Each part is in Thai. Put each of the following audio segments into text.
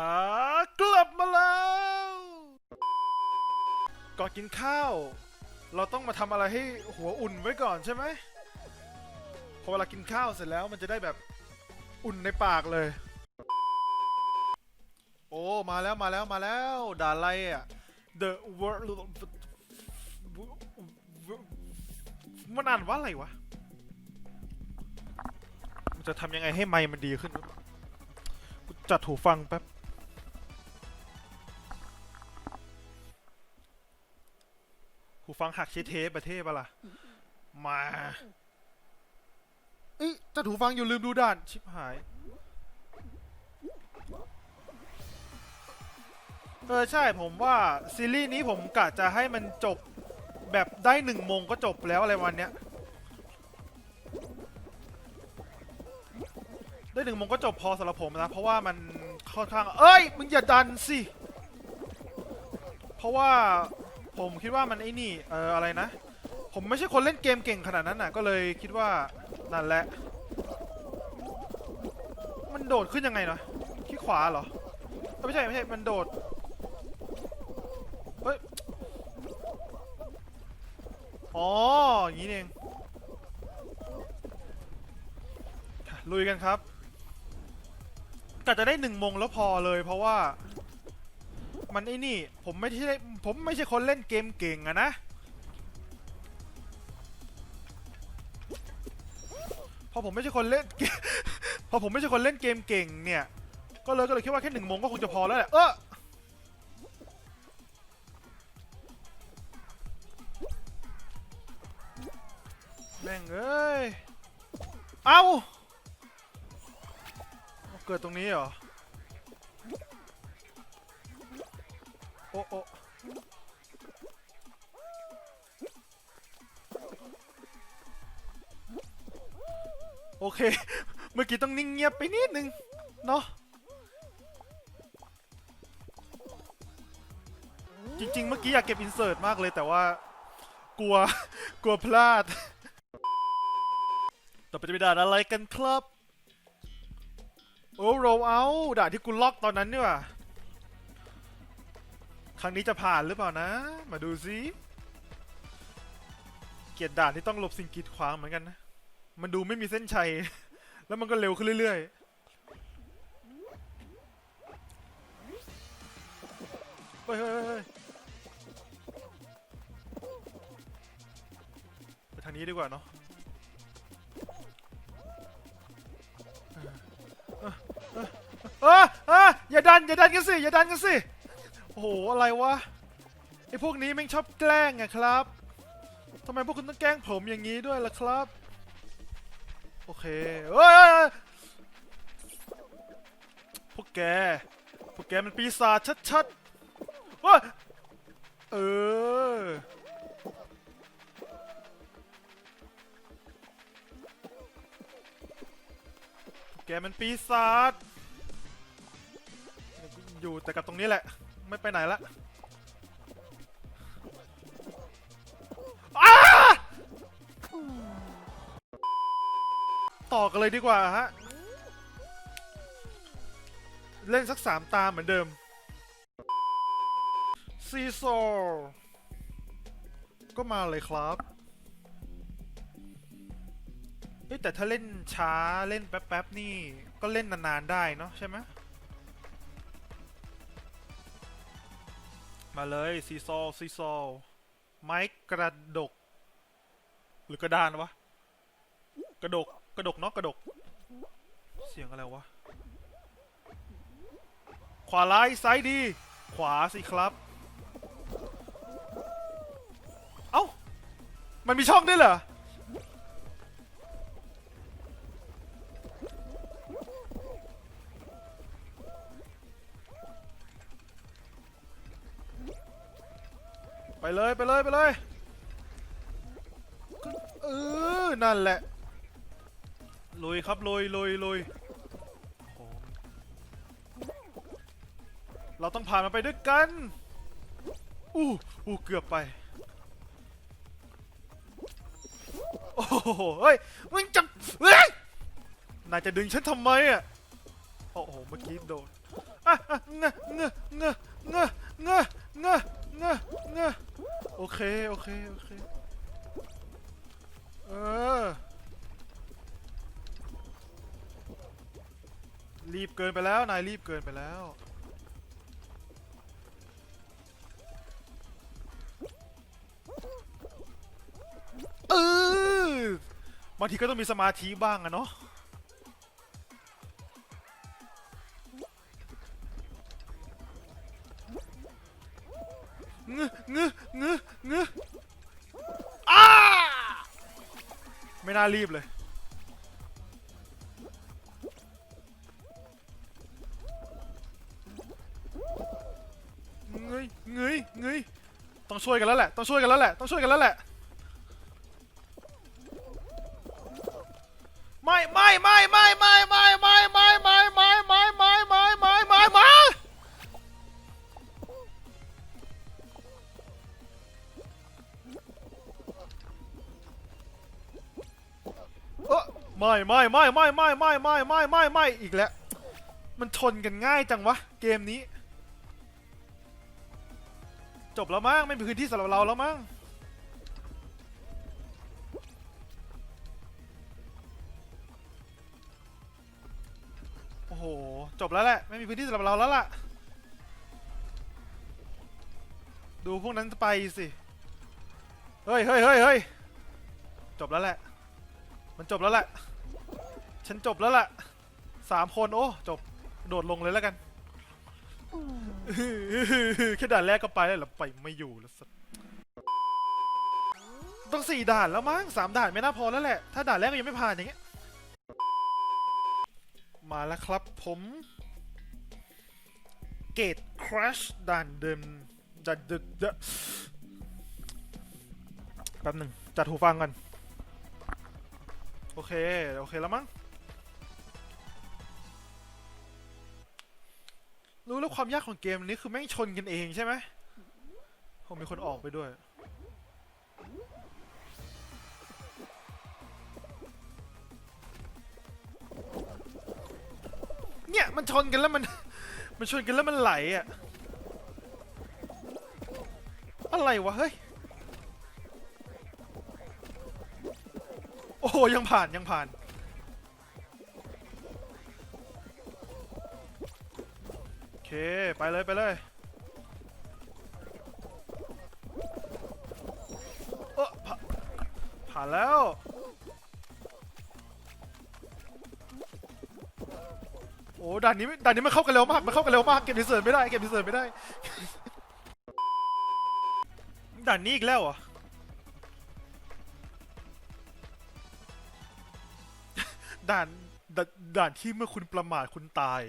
ากลับมาแล้วก่อนกินข้าว เราต้องมาทำอะไรให้หัวอุ่นไว้ก่อนใช่ไหมพอเวลากินข้าวเสร็จแล้วมันจะได้แบบอุ่นในปากเลย โอ้มาแล้วมาแล้วมาแล้วด่าอะไรอะ The World มันอ่านว่าอะไรวะมันจะทำยังไงให้ไมค์มันดีขึ้น จัดหูฟังแป๊บ หูฟังหักใช้เทปประเทศปะล่ะ มาเอ้ยจัดหูฟังอยู่ลืมดูด่าน ชิบหาย เออ ใช่ผมว่า ซีรีส์นี้ผมกะจะให้มันจบแบบได้หนึ่งโมงก็จบแล้วอะไรวันเนี้ย ได้หนึ่งโมงก็จบพอสำหรับผมนะ เพราะว่ามันค่อนข้าง เอ้ย มึงอย่าดันสิ เพราะว่า ผมคิดว่ามันไอ้นี่เอออะไรนะ ผมไม่ใช่คนเล่นเกมเก่งขนาดนั้นน่ะ ก็เลยคิดว่านั่นแหละ มันโดดขึ้นยังไงเนาะที่ขวาเหรอไม่ใช่ไม่ใช่มันโดดเฮ้ยอ๋ออย่างนี้เองลุยกันครับกะจะได้หนึ่งมงแล้วพอเลยเพราะว่า มันไอ้นี่ ผมไม่ใช่ ผมไม่ใช่คนเล่นเกมเก่งอะนะ พอผมไม่ใช่คนเล่นพอผมไม่ใช่คนเล่นเกมเก่งเนี่ย ก็เลยก็เลยคิดว่าแค่หนึ่งโมงก็คงจะพอแล้วแหละ เออแม่งเอ้ย เอาเอาเกิดตรงนี้เหรอ โอ้โอ้ โอเค เมื่อกี้ต้องนิ่งเงียบไปนิดนึง เนาะจริง ๆ เมื่อกี้อยากเก็บอินเสิร์ตมากเลยแต่ว่า กลัว กลัวพลาด ต่อไปจะเป็นด่านอะไรกันครับ โอ้โรเอาด่านที่กูล็อกตอนนั้นนี่ว่าครั้งนี้จะผ่านหรือเปล่านะ มาดูซิ เกียรติด่านที่ต้องหลบสิ่งกีดขวางเหมือนกันนะ มันดูไม่มีเส้นชัย แล้วมันก็เร็วขึ้นเรื่อยๆ เฮ้ยเฮ้ยเฮ้ยไปทางนี้ดีกว่าเนาะเออเออเออเอย่าดัน อย่าดันกันสิ อย่าดันกันสิ โอ้โห อะไรวะ ไอพวกนี้แม่งชอบแกล้งอะครับ ทำไมพวกคุณต้องแกล้งผมอย่างนี้ด้วยล่ะครับ อเคเฮ้ยพวกแก พวกแกมันปีศาจชัดๆเฮ้ยเออ แกมันปีศาจ อยู่แต่กับตรงนี้แหละ ไม่ไปไหนละ ต่อกันเลยดีกว่าฮะ เล่นสักสามตาเหมือนเดิม ซีโซก็มาเลยครับเอ้แต่ถ้าเล่นช้าเล่นแป๊บๆ นี่ก็เล่นนาน ๆ ได้เนาะใช่ไหมมาเลยซีซอลซีซอลไม้กระดก หรือกระดานวะ กระดก กระดกเนาะกระดก เสียงอะไรวะ ขวาร้ายซ้ายดี ขวาสิครับ เอ้า มันมีช่องด้วยเหรอ ไปเลย ไปเลย ไปเลย เออ นั่นแหละ ลุยครับลุยลุยลุยเราต้องผ่านมันไปด้วยกัน อู้อู้เกือบไป โอ้โหเฮ้ย มึงจะเฮ้ย นายจะดึงฉันทำไมอะ โอ้โห เมื่อกี้โดนอะอะเงะเงะเงะเงะเงะเงะเงะเงะโอเค โอเค โอเค เออ รีบเกินไปแล้ว นายรีบเกินไปแล้ว เออบางทีก็ต้องมีสมาธิบ้างอะเนาะ งึงึงึงึอ้าไม่น่ารีบเลย ช่วยกันแล้วแหละต้องช่วยกันแล้วแหละต้องช่วยกันแล้วแหละไม่ไม่ไม่ไม่ไม่ไม่ไม่ไม่ไม่ไม่ไม่ไม่ไม่ไม่ไม่ไม่ไม่เออไม่ไม่ไม่ไม่ไม่ไม่ไม่ไม่ไม่ไม่อีกแล้วมันชนกันง่ายจังวะเกมนี้ จบแล้วมั้งไม่มีพื้นที่สำหรับเราแล้วมั้งโอ้โหจบแล้วแหละไม่มีพื้นที่สำหรับเราแล้วล่ะ ดูพวกนั้นไปสิเฮ้ยเฮ้ยเฮ้ยเฮ้ยจบแล้วแหละ มันจบแล้วแหละ ฉันจบแล้วล่ะสามคนโอ้จบโดดลงเลยแล้วกัน แค่ด่านแรกก็ไปแล้วเหรอไปไม่อยู่แล้วสัสต้องสี่ด่านแล้วมั้งสามด่านไม่น่าพอแล้วแหละ ถ้าด่านแรกก็ยังไม่ผ่านอย่างเงี้ย มาแล้วครับผม เกตคราชด่านเดิมด่านเดิมเดแป๊บหนึ่งจัดหูฟังกัน โอเค โอเคแล้วมั้ง รู้แล้วความยากของเกมนี้คือแม่งชนกันเองใช่ไหมผมมีคนออกไปด้วย เนี่ยมันชนกันแล้วมัน มันชนกันแล้วมันไหลอะอะไรวะเฮ้ย โอ้ยังผ่านยังผ่าน เคไปเลยไปเลยเออผ่าผ่านแล้ว โอ้ด่านนี้ด่านนี้มันเข้ากันเร็วมากมันเข้ากันเร็วมากเก็บดีเซิร์ไม่ได้เก็บดีเซิร์ไม่ได้ ด่านนี้อีกแล้วเหรอด่านดานด่านที่เมื่อคุณประมาทคุณตาย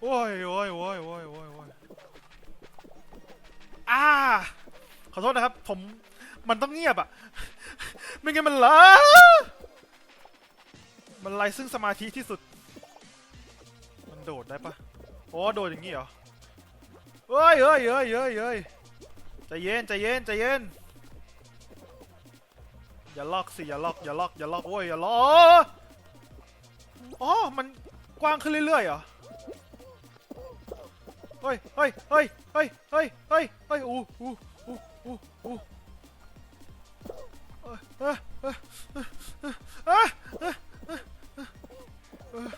โอ้ยโอ้ยโอ้ยโอ้ยโอ้ยโอ้ยอ่า ขอโทษนะครับ ผมมันต้องเงียบอะไม่งั้นมันละมันไรซึ่งสมาธิที่สุด มันโดดได้ปะอ๋อโดดอย่างงี้เหรอเอ้ยเอ้ยเอ้ยเอ้ยเอ้ยใจเย็นใจเย็นใจเย็น อย่าล็อกสิอย่าล็อกอย่าล็อกอย่าล็อกโอ้ยอย่าล็อกอ๋อ มันกว้างขึ้นเรื่อยๆเหรอ เฮ้ยเฮ้ยเฮ้ยเฮ้ยเฮ้ยเฮ้ยเฮ้ยอู้อู้อู้อู้อู้เอ้ยเอ้ยเอ้ยเอ้ยเอ้ยเอ้ย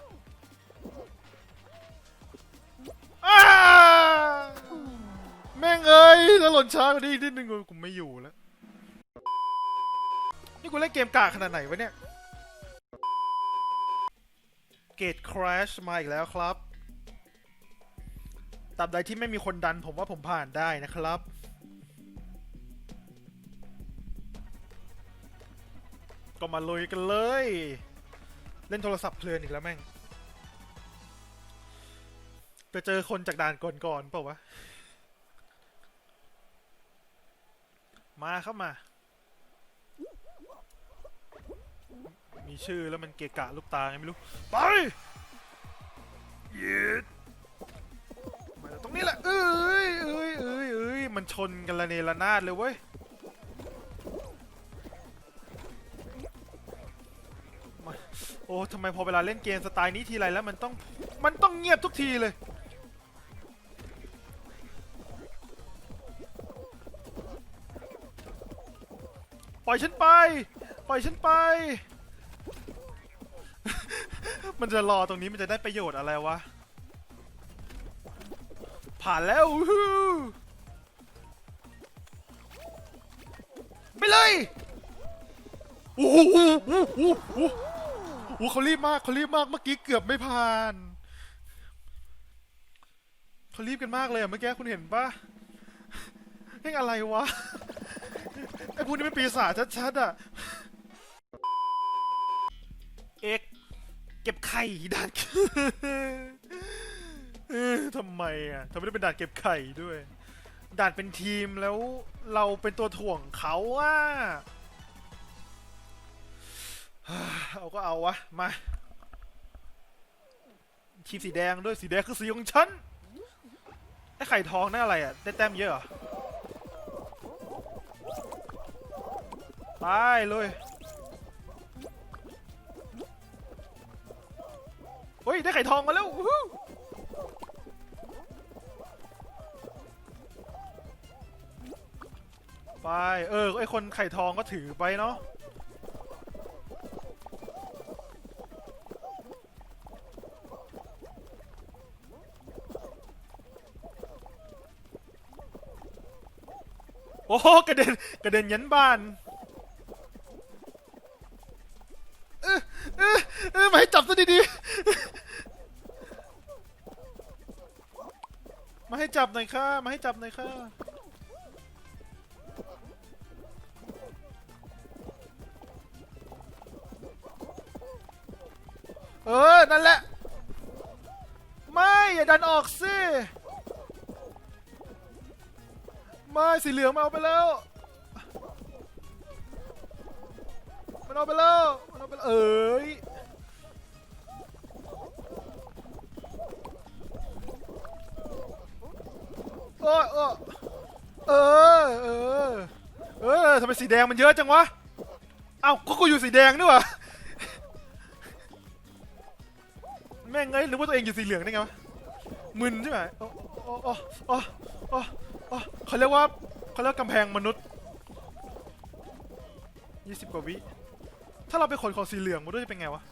อ้าแม่งเอ้ยถ้าหล่นช้ากว่านี้อีกนิดนึงกูไม่อยู่แล้ว นี่กูเล่นเกมกากขนาดไหนวะเนี่ย เกตคราชมาอีกแล้วครับ ตราบใดที่ไม่มีคนดันผมว่าผมผ่านได้นะครับ ก็มาลุยกันเลย เล่นโทรศัพท์เพลินอีกแล้วแม่ง ไปเจอคนจากด่านก่อนๆเปล่าวะ มาเข้ามา มีชื่อแล้วมันเกะกะลูกตาไงไม่รู้ ไป เย็ด นี้แหละเอ้ยเอ้ยเอ้ยเอ้ยมันชนกันละเนระนาดเลยเว้ยโอ้ทำไมพอเวลาเล่นเกมสไตล์นี้ทีไรแล้วมันต้องมันต้องเงียบทุกทีเลยปล่อยฉันไป ปล่อยฉันไป มันจะรอตรงนี้มันจะได้ประโยชน์อะไรวะ ผ่านแล้วไปเลยโอ้โหโอ้โหโอ้โหโอ้เขารีบมากเขารีบมากเมื่อกี้เกือบไม่ผ่านเขารีบกันมากเลยอะเมื่อกี้คุณเห็นปะเรื่องอะไรวะไอ้พวกนี้เป็นปีศาจชัดๆอะเอกเก็บไข่ด่าน เออทำไมอะทำไมต้องเป็นด่านเก็บไข่ด้วย ด่านเป็นทีมแล้วเราเป็นตัวถ่วงเขาอะเอาก็เอาวะ มา ทีมสีแดงด้วยสีแดงคือสีของฉัน ไอ้ไข่ทองนั่นอะไรอะ ได้แต้มเยอะเหรอไปเลยเฮ้ย ได้ไข่ทองมาแล้ว ไป เออ ไอคนไข่ทองก็ถือไปเนาะโอ้โหกระเด็นกระเด็นยันบ้านเออเออเออมาให้จับซะดีๆมาให้จับหน่อยค่ะมาให้จับหน่อยค่ะ เออ นั่นแหละ ไม่ อย่าดันออกสิไม่สีเหลืองมาเอาไปแล้ว มันเอาไปแล้ว มันเอาไปแล้ว เอ้ยโอ้ยโอ้เออเออเออทำไมสีแดงมันเยอะจังวะ เอ้าก็กูอยู่สีแดงนี่หว่า แม่งไงหรือว่าตัวเองอยู่สีเหลืองได้ไงวะมึนใช่ไหมโอ้โอ้โอ้โอ้โอ้โอ้เขาเรียกว่าเขาเรียกกำแพงมนุษย์ยี่สิบกว่าวิ ถ้าเราไปขนของสีเหลืองมาด้วยจะเป็นไงวะ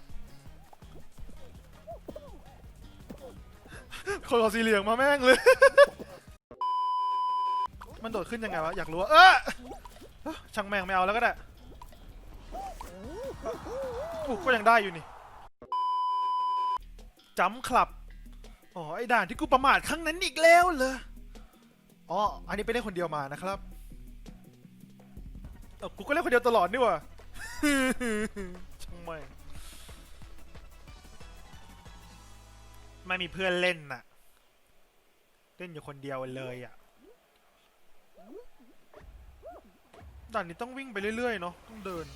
ขนของสีเหลืองมาแม่งเลย มันโดดขึ้นยังไงวะ อยากรู้ว่าเออช่างแม่งไม่เอาแล้วก็ได้ก็ยังได้อยู่นี่ จำคลับ อ๋อ ไอ้ด่านที่กูประมาทครั้งนั้นอีกแล้วเหรอ อ๋อ อันนี้ไปเล่นคนเดียวมานะครับเออกูก็เล่นคนเดียวตลอดนี่ว่าช่างไม่ไม่มีเพื่อนเล่นน่ะ เล่นอยู่คนเดียวเลยอะด่านนี้ต้องวิ่งไปเรื่อยๆเนาะ ต้องเดิน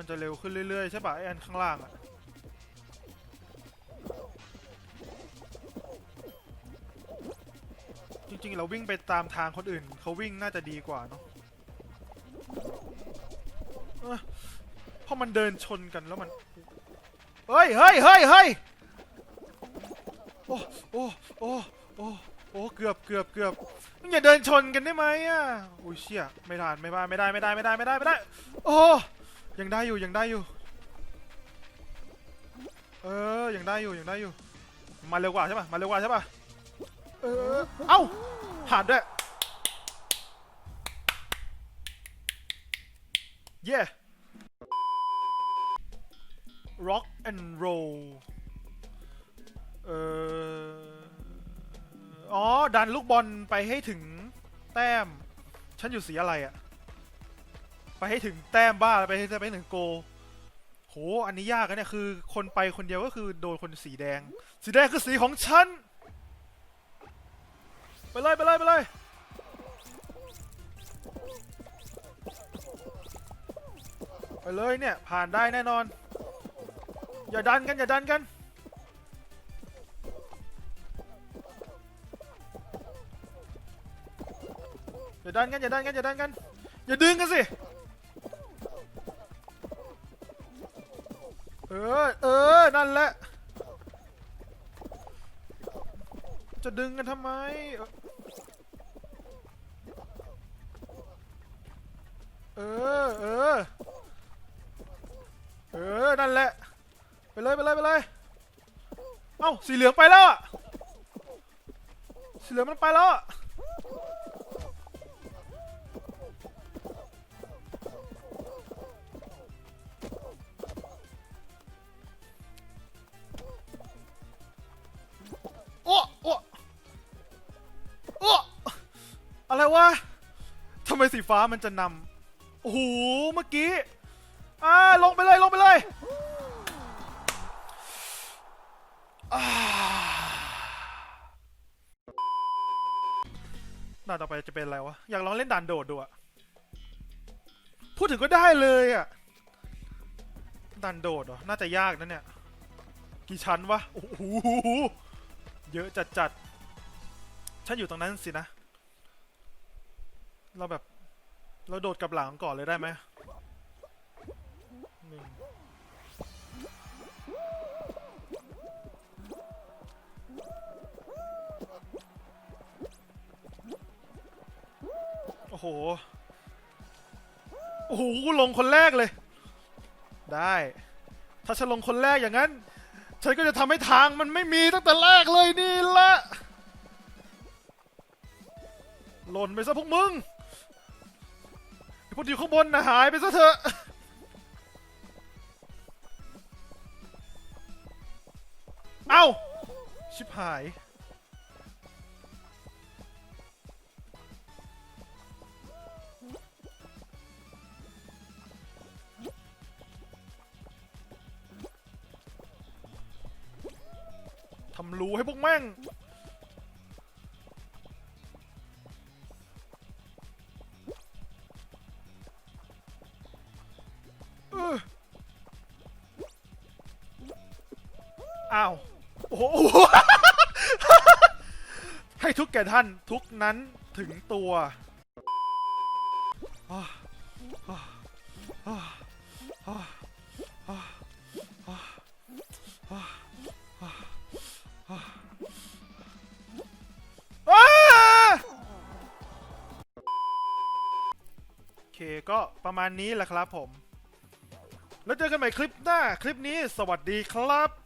มันจะเร็วขึ้นเรื่อยๆ ใช่ปะไออันข้างล่างอะจริงๆ เราวิ่งไปตามทางคนอื่น เขาวิ่งน่าจะดีกว่าเนาะเอ้อเพราะมันเดินชนกันแล้วมัน เฮ้ยเฮ้ยเฮ้ยเฮ้ยโอ้โอ้โอ้โอ้โอ้เกือบเกือบเกือบมึงอย่าเดินชนกันได้ไหมอะอุ้ยเชี่ยไม่ทันไม่ได้ไม่ได้ไม่ได้ไม่ได้ไม่ได้ไม่ได้ โอ้ ยังได้อยู่ยังได้อยู่ เออยังได้อยู่ยังได้อยู่ มาเร็วกว่าใช่ปะมาเร็วกว่าใช่ปะเออเอ้าผ่านด้วยเย่ rock and roll เอออ๋อ ดันลูกบอลไปให้ถึงแต้ม ฉันอยู่สีอะไรอะ ไปให้ถึงแต้มบ้าไปให้ไปให้ถึงโก โห อันนี้ยากนะเนี่ยคือ คนไปคนเดียวก็คือโดนคนสีแดง สีแดงคือสีของฉัน ไปเลยไปเลยไปเลยไปเลยเนี่ย ผ่านได้แน่นอน อย่าดันกัน อย่าดันกัน อย่าดันกัน อย่าดันกัน อย่าดันกัน อย่าดึงกันสิ เออ เออ นั่นแหละ จะดึงกันทำไม เออ เออ เออ นั่นแหละ ไปเลย ไปเลย ไปเลย เอ้า สีเหลืองไปแล้วอะสีเหลืองมันไปแล้วอะ ฟ้ามันจะนำโอ้โหเมื่อกี้อ่าลงไปเลยลงไปเลยอาด่านต่อไปจะเป็นอะไรวะ อยากลองเล่นด่านโดดดูอะพูดถึงก็ได้เลยอะด่านโดดเหรอ น่าจะยากนะเนี่ย กี่ชั้นวะ โอ้โห เยอะจัดจัดฉันอยู่ตรงนั้นสินะ เราแบบ เราโดดกลับหลังก่อนเลยได้ไหมหนึ่งโอ้โห โอ้โห ลงคนแรกเลย ได้ ถ้าฉันลงคนแรกอย่างนั้น ฉันก็จะทำให้ทางมันไม่มีตั้งแต่แรกเลยนี่ละ หล่นไปซะพวกมึง ไอ้พวกที่อยู่ข้างบนนะหายไปซะเถอะเอ้า ชิบหาย ทำรู้ให้พวกแม่ง ก่ท่านทุกนั้นถึงตัวโอเคก็ประมาณนี้แหละครับผม แล้วเจอกันใหม่คลิปหน้า คลิปนี้สวัสดีครับ